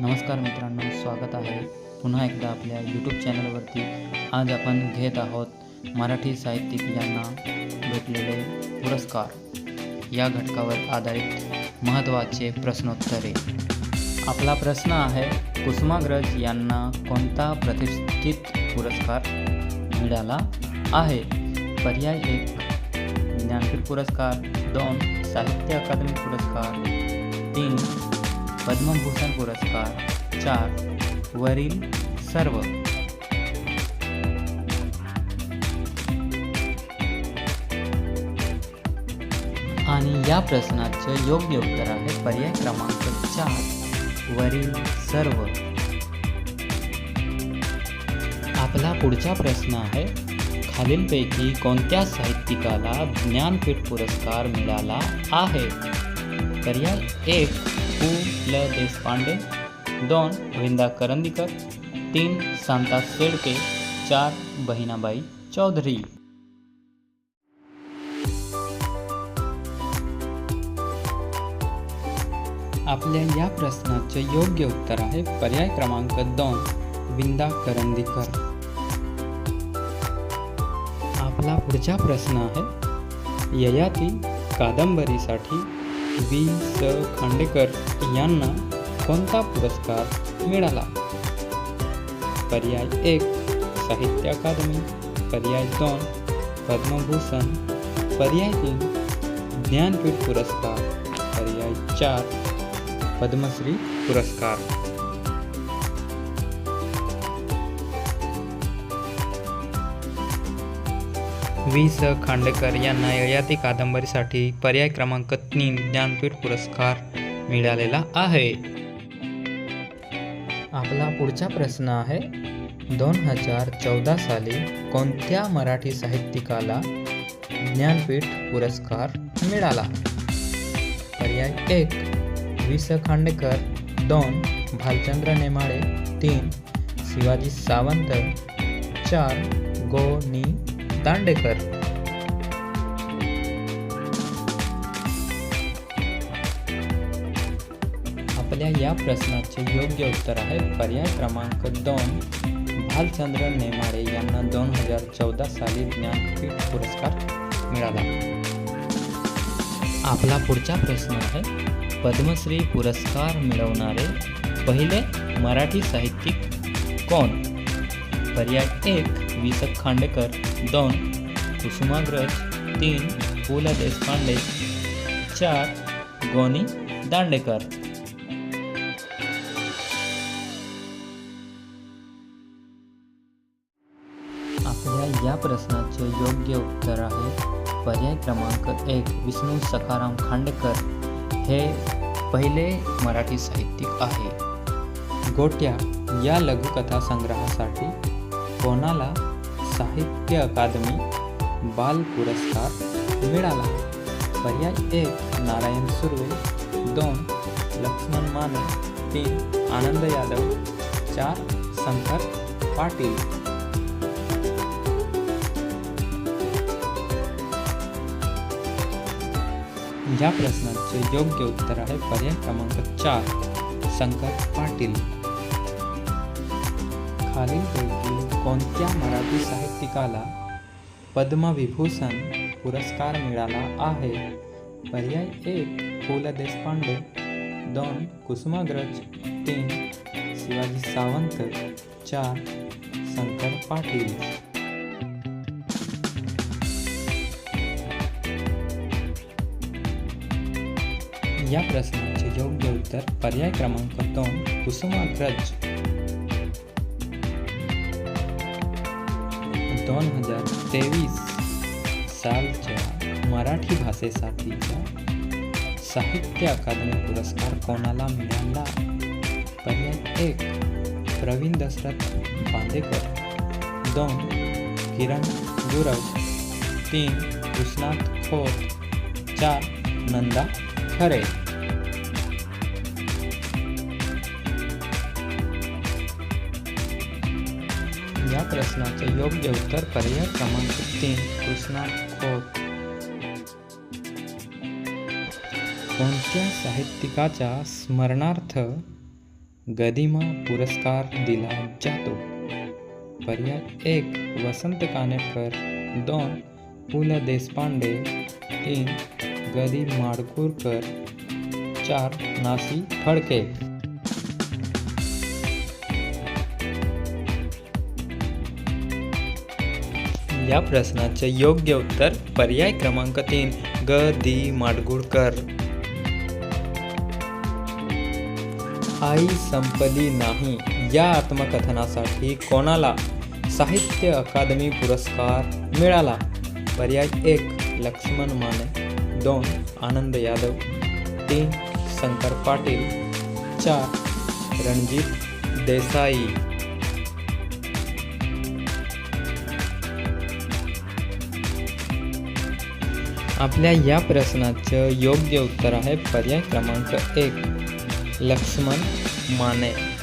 नमस्कार मित्रांनो स्वागत आहे पुन्हा एकदा आपल्या यूट्यूब चॅनलवरती. आज आपण घेत आहोत मराठी साहित्यिक यांना भेटलेले पुरस्कार. या घटकावर आधारित महत्त्वाचे प्रश्नोत्तरे. आपला प्रश्न आहे कुसुमाग्रज यांना कोणता प्रतिष्ठित पुरस्कार मिळाला आहे? पर्याय एक ज्ञानपीठ पुरस्कार. दोन साहित्य अकादमी पुरस्कार. तीन पद्मभूषण पुरस्कार चार वरील सर्व. आणि या प्रश्नाचं योग्य उत्तर आहे पर्याय क्रमांक चार वरील सर्व. आपला पुढचा प्रश्न आहे खालीलपैकी कोणत्या साहित्यिकाला ज्ञानपीठ पुरस्कार मिळाला आहे? पर्याय एक पु ल देशपांडे दोन विंदा करंदीकर तीन सांता शेळके चार बहिणाबाई चौधरी. आपल्या या प्रश्नाचे योग्य उत्तर आहे पर्याय क्रमांक दोन विंदा करंदीकर. आपला पुढचा प्रश्न आहे ययाती कादंबरीसाठी वी. स. खांडेकर यांना कोणता पुरस्कार मिळाला? पर्याय एक साहित्य अकादमी. पर्याय दोन पद्मभूषण. पर्याय तीन ज्ञानपीठ पुरस्कार. पर्याय चार पद्मश्री पुरस्कार. वी स. खांडेकर यांना ययाती कादंबरीसाठी पर्याय क्रमांक तीन ज्ञानपीठ पुरस्कार मिळालेला आहे. आपला पुढचा प्रश्न आहे दोन हजार चौदा साली कोणत्या मराठी साहित्यिकाला ज्ञानपीठ पुरस्कार मिळाला? पर्याय एक वि स. खांडेकर दोन भालचंद्र नेमाळे तीन शिवाजी सावंत चार गो नी दांडेकर आपल्या या प्रश्नाचे योग्य उत्तर आहे पर्याय क्रमांक दोन. भालचंद्र नेमाडे यांना दोन हजार चौदा साली ज्ञानपीठ पुरस्कार मिळाला. आपला पुढचा प्रश्न आहे पद्मश्री पुरस्कार मिळवणारे पहिले मराठी साहित्यिक कोण? पर्याय एक वि स खांडेकर. दोन कुसुमाग्रज. तीन पु ल देशपांडे. चार गोनी दांडेकर. आपल्या या प्रश्नाचे योग्य उत्तर आहे पर्याय क्रमांक एक विष्णू सखाराम खांडेकर. हे पहिले मराठी साहित्यिक आहे. गोट्या या लघुकथा संग्रहासाठी कोणाला साहित्य अकादमी बाल पुरस्कार मिळाला? पर्याय एक नारायण सुर्वे दोन लक्ष्मण माने तीन आनंद यादव चार शंकर पाटील. या प्रश्नाचे योग्य उत्तर आहे पर्याय क्रमांक चार शंकर पाटील. खालीलपैकी कोणत्या मराठी साहित्यिकाला पद्मविभूषण पुरस्कार मिळाला आहे? पर्याय एक पु ल देशपांडे. दोन कुसुमाग्रज. तीन शिवाजी सावंत. चार शंकर पाटील. या प्रश्नाचे योग्य उत्तर पर्याय क्रमांक दोन कुसुमाग्रज. दोन हजार तेवीस सालच्या मराठी भाषेसाठीचा साहित्य अकादमी पुरस्कार कोणाला मिळाला? पर्याय एक प्रवीण दशरथ बांदेकर दोन किरण गुरव. तीन कृष्णात खोत. चार नंदा खरे. या प्रश्नाचे योग्य उत्तर पर्याय क्रमांक तीन कृष्णा खोत. कोणत्या साहित्यिकाच्या स्मरणार्थ गदिमा पुरस्कार दिला जातो? पर्याय एक वसंत कानेटकर दोन पु ल देशपांडे. तीन गदी माडकूरकर चार नासी फडके. या प्रश्नाचे योग्य उत्तर पर्याय क्रमांक तीन ग. दी. माडगुळकर. आई संपली नाही. या आत्मकथनासाठी कोणाला साहित्य अकादमी पुरस्कार मिळाला? पर्याय एक लक्ष्मण माने. दोन आनंद यादव. तीन शंकर पाटील. चार रणजित देसाई. आपल्या या प्रश्नाचं योग्य उत्तर आहे पर्याय क्रमांक एक. लक्ष्मण माने.